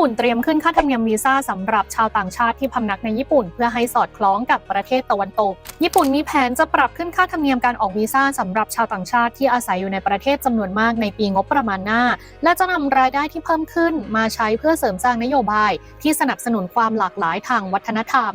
ปุ่นเตรียมขึ้นค่าธรรมเนียมวีซ่าสำหรับชาวต่างชาติที่พำนักในญี่ปุ่น เพื่อให้สอดคล้องกับประเทศตะวันตก ญี่ปุ่นมีแผนจะปรับขึ้นค่าธรรมเนียมการออกวีซ่าสำหรับชาวต่างชาติที่อาศัยอยู่ในประเทศจำนวนมากในปีงบประมาณหน้า และจะนำรายได้ที่เพิ่มขึ้นมาใช้เพื่อเสริมสร้างนโยบาย ที่สนับสนุนความหลากหลายทางวัฒนธรรม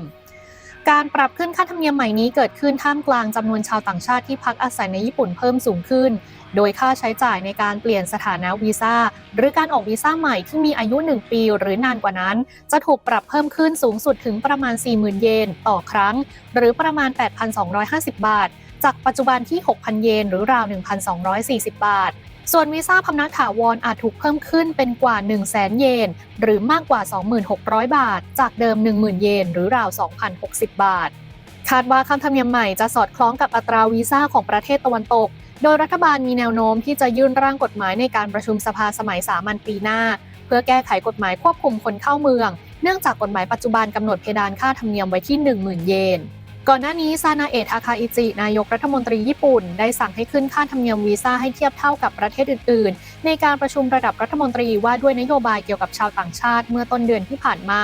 การปรับขึ้นค่าธรรมเนียมใหม่นี้เกิดขึ้นท่ามกลางจำนวนชาวต่างชาติที่พักอาศัยในญี่ปุ่นเพิ่มสูงขึ้น โดยค่าใช้จ่ายในการเปลี่ยนสถานะวีซ่า หรือการออกวีซ่าใหม่ที่มีอายุ 1 ปีหรือนานกว่านั้น จะถูกปรับเพิ่มขึ้นสูงสุดถึงประมาณ 40,000 เยนต่อครั้ง หรือประมาณ 8,250 บาท จากปัจจุบันที่ 6,000 เยนหรือราว 1,240 บาท ส่วนวีซ่าพำนักถาวรอาจถูกเพิ่มขึ้นเป็นกว่า 100,000 เยน หรือมากกว่า 2,600 บาท จากเดิม 10,000 เยน หรือราว 2,060 บาท คาดว่าค่าธรรมเนียมใหม่จะสอดคล้องกับอัตราวีซ่าของประเทศตะวันตก โดยรัฐบาลมีแนวโน้มที่จะยื่นร่างกฎหมายในการประชุมสภาสมัยสามัญปีหน้า เพื่อแก้ไขกฎหมายควบคุมคนเข้าเมือง เนื่องจากกฎหมายปัจจุบันกำหนดเพดานค่าธรรมเนียมไว้ที่ 10,000 เยน ก่อนหน้านี้ซานาเอะทาคาอิจิ นายกรัฐมนตรีญี่ปุ่น ได้สั่งให้ขึ้นค่าธรรมเนียมวีซ่าให้เทียบเท่ากับประเทศอื่น ๆ ในการประชุมระดับรัฐมนตรีว่าด้วยนโยบายเกี่ยวกับชาวต่างชาติเมื่อต้นเดือนที่ผ่านมา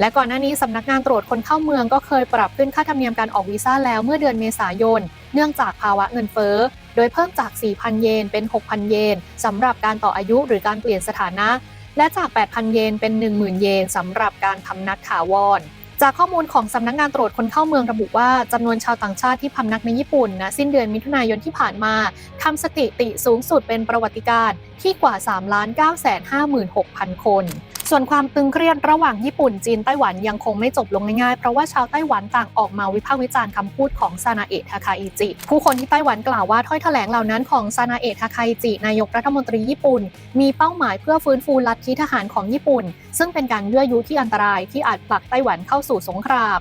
และก่อนหน้านี้สำนักงานตรวจคนเข้าเมืองก็เคยปรับขึ้นค่าธรรมเนียมการออกวีซ่าแล้วเมื่อเดือนเมษายน เนื่องจากภาวะเงินเฟ้อ โดยเพิ่มจาก 4,000 เยน เป็น 6,000 เยนสำหรับการต่ออายุหรือการเปลี่ยนสถานะ และจาก 8,000 เยน เป็น 10,000 เยนสำหรับการพำนักถาวร จากข้อมูลของสำนักงานตรวจคนเข้าเมืองระบุว่าจำนวนชาวต่างชาติที่พำนักในญี่ปุ่นนะสิ้นเดือนมิถุนายนที่ผ่านมาทำสถิติสูงสุดเป็นประวัติการที่กว่า 3 9 5 6 0 0 0 คน ส่วนความตึงเครียดระหว่างญี่ปุ่นจีนไต้หวันยังคงไม่จบลงง่ายๆ เพราะว่าชาวไต้หวันต่างออกมาวิพากษ์วิจารณ์คำพูดของซานาเอะทาคาอิจิ ผู้คนที่ไต้หวันกล่าวว่าถ้อยแถลงเหล่านั้นของซานาเอะทาคาอิจิ นายกรัฐมนตรีญี่ปุ่น มีเป้าหมายเพื่อฟื้นฟูลัทธิทหารของญี่ปุ่น ซึ่งเป็นการยั่วยุที่อันตรายที่อาจผลักไต้หวันเข้าสู่สงคราม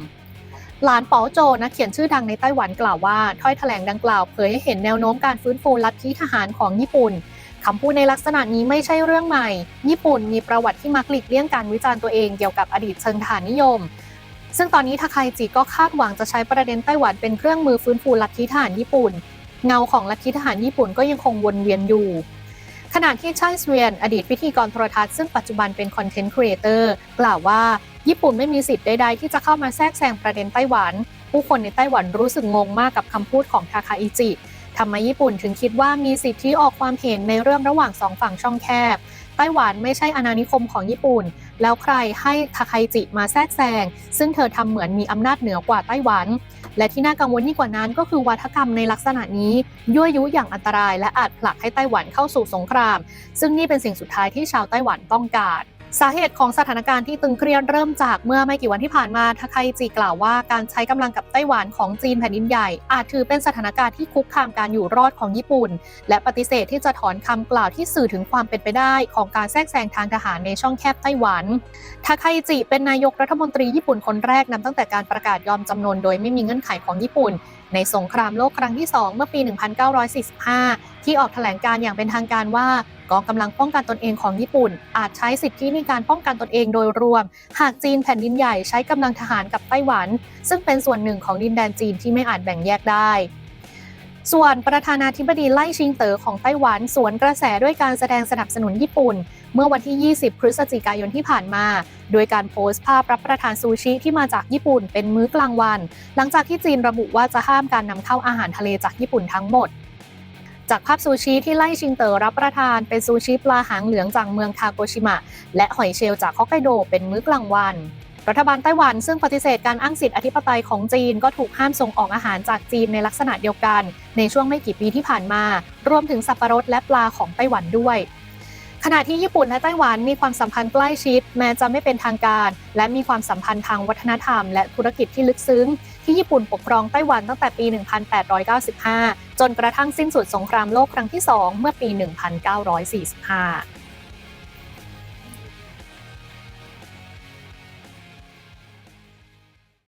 หลานป๋อโจนักเขียนชื่อดังในไต้หวันกล่าวว่าถ้อยแถลงดังกล่าวเผยให้เห็นแนวโน้มการฟื้นฟูลัทธิทหารของญี่ปุ่น คำพูดในลักษณะนี้ไม่ใช่เรื่องใหม่ ญี่ปุ่นมีประวัติที่มักหลีกเลี่ยงการวิจารณ์ตัวเองเกี่ยวกับอดีตเชิงทหารนิยม ซึ่งตอนนี้ทาคายจิก็คาดหวังจะใช้ประเด็นไต้หวันเป็นเครื่องมือฟื้นฟูลัทธิทหารญี่ปุ่น เงาของลัทธิทหารญี่ปุ่นก็ยังคงวนเวียนอยู่ ขณะที่ชัยสเวียน อดีตพิธีกรโทรทัศน์ซึ่งปัจจุบันเป็นคอนเทนต์ครีเอเตอร์กล่าวว่าญี่ปุ่นไม่มีสิทธิ์ใดๆที่จะเข้ามาแทรกแซงประเด็นไต้หวัน ผู้คนในไต้หวันรู้สึกงงมากกับคำพูดของทาคาอิจิ ทำไมญี่ปุ่นถึงคิดว่ามีสิทธิออกความเห็นในเรื่องระหว่างสองฝั่งช่องแคบ ไต้หวันไม่ใช่อาณานิคมของญี่ปุ่น แล้วใครให้ทาคาอิจิมาแทรกแซง ซึ่งเธอทำเหมือนมีอำนาจเหนือกว่าไต้หวัน และที่น่ากังวลยิ่งกว่านั้นก็คือวัฒกรรมในลักษณะนี้ยั่วยุอย่างอันตราย และอาจผลักให้ไต้หวันเข้าสู่สงคราม ซึ่งนี่เป็นสิ่งสุดท้ายที่ชาวไต้หวันต้องการ สาเหตุของสถานการณ์ที่ตึงเครียดเริ่มจากเมื่อไม่กี่วันที่ผ่านมาทาคาอิจิกล่าวว่าการใช้กำลังกับไต้หวันของจีนแผ่นดินใหญ่ อาจถือเป็นสถานการณ์ที่คุกคามการอยู่รอดของญี่ปุ่น และปฏิเสธที่จะถอนคำกล่าวที่สื่อถึงความเป็นไปได้ ของการแทรกแซงทางทหารในช่องแคบไต้หวันทาคาอิจิเป็นนายกรัฐมนตรีญี่ปุ่นคนแรกนับตั้งแต่การประกาศยอมจำนนโดยไม่มีเงื่อนไขของญี่ปุ่น ในสงครามโลกครั้งที่ 2 เมื่อปี 1945 ที่ออกแถลงการอย่างเป็นทางการว่า กองกำลังป้องกันตนเองของญี่ปุ่น อาจใช้สิทธิในการป้องกันตนเองโดยรวม หากจีนแผ่นดินใหญ่ใช้กำลังทหารกับไต้หวัน ซึ่งเป็นส่วนหนึ่งของดินแดนจีนที่ไม่อาจแบ่งแยกได้ส่วนประธานาธิบดีไล่ชิงเต๋อของไต้หวันสวนกระแสด้วยการแสดงสนับสนุนญี่ปุ่น เมื่อวันที่ 20 พฤศจิกายนที่ผ่านมา โดยการโพสต์ภาพรับประทานซูชิที่มาจากญี่ปุ่นเป็นมื้อกลางวัน หลังจากที่จีนระบุว่าจะห้ามการนำเข้าอาหารทะเลจากญี่ปุ่นทั้งหมด จากภาพซูชิที่ไล่ชิงเต๋อรับประทานเป็นซูชิปลาหางเหลืองจากเมืองคาโกชิมะ และหอยเชลล์จากฮอกไกโดเป็นมื้อกลางวันรัฐบาลไต้หวันซึ่งปฏิเสธการอ้างสิทธิอธิปไตยของจีนก็ถูกห้ามส่งออกอาหารจากจีนในลักษณะเดียวกัน ในช่วงไม่กี่ปีที่ผ่านมา รวมถึงสับปะรดและปลาของไต้หวันด้วย ขณะที่ญี่ปุ่นและไต้หวันมีความสัมพันธ์ใกล้ชิด แม้จะไม่เป็นทางการ และมีความสัมพันธ์ทางวัฒนธรรม และธุรกิจที่ลึกซึ้ง ที่ญี่ปุ่นปกครองไต้หวันตั้งแต่ปี 1895 จนกระทั่งสิ้นสุดสงครามโลกครั้งที่ 2 เมื่อปี 1945